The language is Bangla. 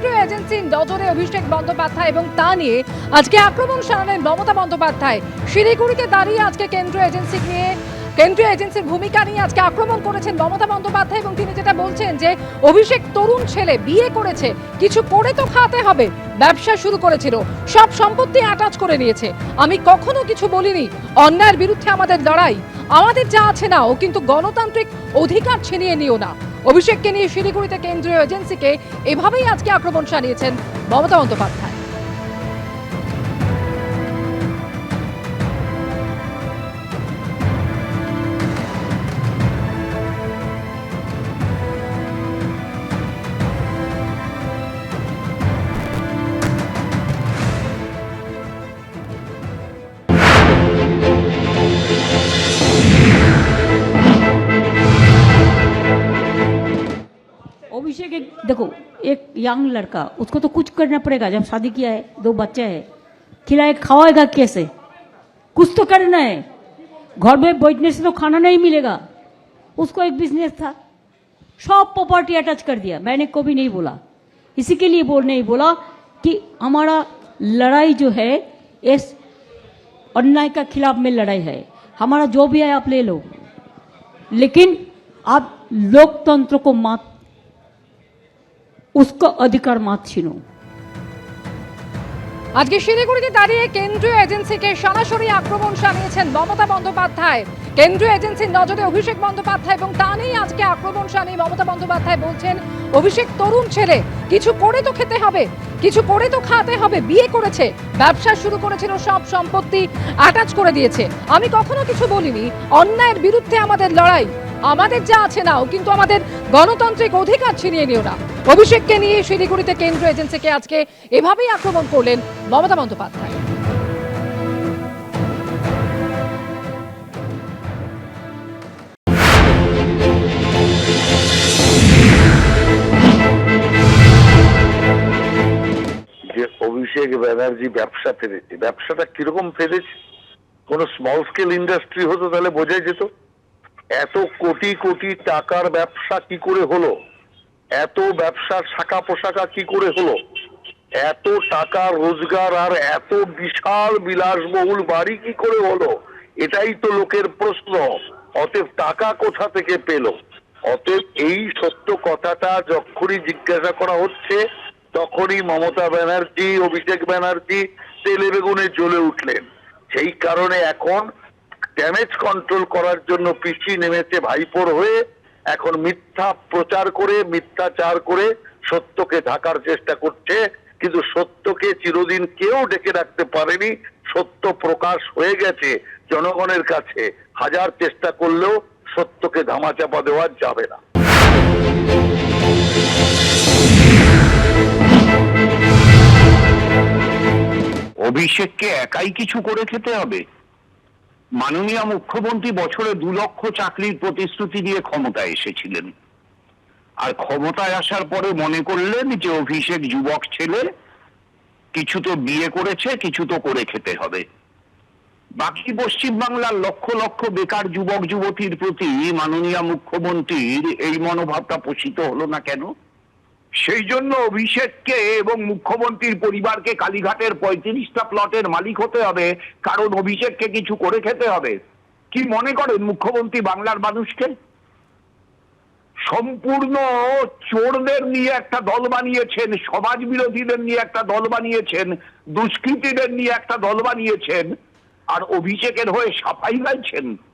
কেন্দ্রীয় এজেন্সির নজরে অভিষেক বন্দ্যোপাধ্যায় এবং তা নিয়ে আজকে আক্রমণ সারালেন মমতা বন্দ্যোপাধ্যায়। শিলিগুড়িতে দাঁড়িয়ে আজকে কেন্দ্রীয় এজেন্সি নিয়ে, কেন্দ্রীয় এজেন্সির ভূমিকা নিয়ে আজকে আক্রমণ করেছেন মমতা বন্দ্যোপাধ্যায় এবং তিনি যেটা বলছেন যে, অভিষেক তরুণ ছেলে বিয়ে করেছে, কিছু করে তো খাওয়াতে হবে, ব্যবসা শুরু করেছিল, সব সম্পত্তি অ্যাটাচ করে নিয়েছে। আমি কখনো কিছু বলিনি, অন্যায়ের বিরুদ্ধে আমাদের লড়াই, আমাদের যা আছে না ও কিন্তু গণতান্ত্রিক অধিকার ছিনিয়ে নিও না। অভিষেককে নিয়ে শিলিগুড়িতে কেন্দ্রীয় এজেন্সিকে এভাবেই আজকে আক্রমণ চালিয়েছেন মমতা বন্দ্যোপাধ্যায়। एक देखो, एक यंग लड़का, उसको तो कुछ करना पड़ेगा। जब शादी किया है, दो बच्चे है। खिलाए खावाएगा कैसे? कुछ तो करना है। घर में बैठने से तो खाना नहीं मिलेगा। उसको एक बिज़नेस था। सब प्रॉपर्टी अटैच कर दिया। मैंने कभी नहीं बोला। इसी के लिए बोल, नहीं बोला कि हमारा लड़ाई जो है, इस अन्याय का खिलाफ में लड़ाई है। हमारा जो भी है, आप ले लो। लेकिन आप लोकतंत्र को मात उसका अधिकार मत छीनो আজকে শিলিগুড়িতে দাঁড়িয়ে কেন্দ্রীয় এজেন্সিকে সরাসরি আক্রমণ চালিয়েছেন মমতা বন্দ্যোপাধ্যায় কেন্দ্রীয় এজেন্সির নজরে অভিষেক বন্দ্যোপাধ্যায় এবং তা নিয়ে আজকে আক্রমণ চালিয়ে মমতা বন্দ্যোপাধ্যায় বলছেন অভিষেক তরুণ ছেলে কিছু করে তো খেতে হবে কিছু করে তো খাওয়াতে হবে বিয়ে করেছে ব্যবসা শুরু করেছিল সব সম্পত্তি অ্যাটাচ করে দিয়েছে আমি কখনো কিছু বলিনি অন্যায়ের বিরুদ্ধে আমাদের লড়াই আমাদের যা আছে নাও কিন্তু আমাদের গণতান্ত্রিক অধিকার ছিনিয়ে নিও না অভিষেককে নিয়ে শিলিগুড়িতে কেন্দ্রীয় এজেন্সিকে আজকে এভাবেই আক্রমণ করলেন মমতা বন্দ্যোপাধ্যায়। যে অভিষেক ব্যানার্জি ব্যবসা ফেলেছে ব্যবসাটা কীরকম ফেলেছে? কোন স্মল স্কেল ইন্ডাস্ট্রি হতো তাহলে বোঝাই যেত। এত কোটি কোটি টাকার ব্যবসা কি করে হলো? এত ব্যবসার শাখা পোশাকা কি করে হলো? এত টাকা রোজগার আর এত বিশাল বিলাসবহুল বাড়ি কি করে হলো? এটাই তো লোকের প্রশ্ন। অতএব টাকা কোথা থেকে পেল? অতএব এই সত্য কথাটা যখনই জিজ্ঞাসা করা হচ্ছে, তখনই মমতা ব্যানার্জি, অভিষেক ব্যানার্জি তেলে বেগুনে জ্বলে উঠলেন। সেই কারণে এখন ড্যামেজ কন্ট্রোল করার জন্য পিছিয়ে নেমেছে ভাইপোর হয়ে এখন মিথ্যা প্রচার করে, মিথ্যাচার করে সত্যকে ঢাকার চেষ্টা করছে, কিন্তু সত্যকে চিরদিন কেউ ডেকে রাখতে পারেনি। সত্য প্রকাশ হয়ে গেছে জনগণের কাছে। হাজার চেষ্টা করলেও সত্যকে ধামাচাপা দেওয়া যাবে না। অভিষেককে একাই কিছু করে খেতে হবে? মাননীয় মুখ্যমন্ত্রী বছরে দু লক্ষ চাকরির প্রতিশ্রুতি দিয়ে ক্ষমতায় এসেছিলেন। আর ক্ষমতায় আসার পরে মনে করলেন যে অভিষেক যুবক ছেলে কিছু তো বিয়ে করেছে, কিছু তো করে খেতে হবে। বাকি পশ্চিমবাংলার লক্ষ লক্ষ বেকার যুবক যুবতীর প্রতি মাননীয় মুখ্যমন্ত্রীর এই মনোভাবটা পোষিত হলো না কেন? সেই জন্য অভিষেককে এবং মুখ্যমন্ত্রীর পরিবারকে কালীঘাটের পঁয়ত্রিশটা প্লটের মালিক হতে হবে, কারণ অভিষেককে কিছু করে খেতে হবে। কি মনে করেন মুখ্যমন্ত্রী বাংলার মানুষকে? সম্পূর্ণ চোরদের নিয়ে একটা দল বানিয়েছেন সমাজ বিরোধীদের নিয়ে একটা দল বানিয়েছেন, দুষ্কৃতীদের নিয়ে একটা দল বানিয়েছেন, আর অভিষেকের হয়ে সাফাই গাইছেন।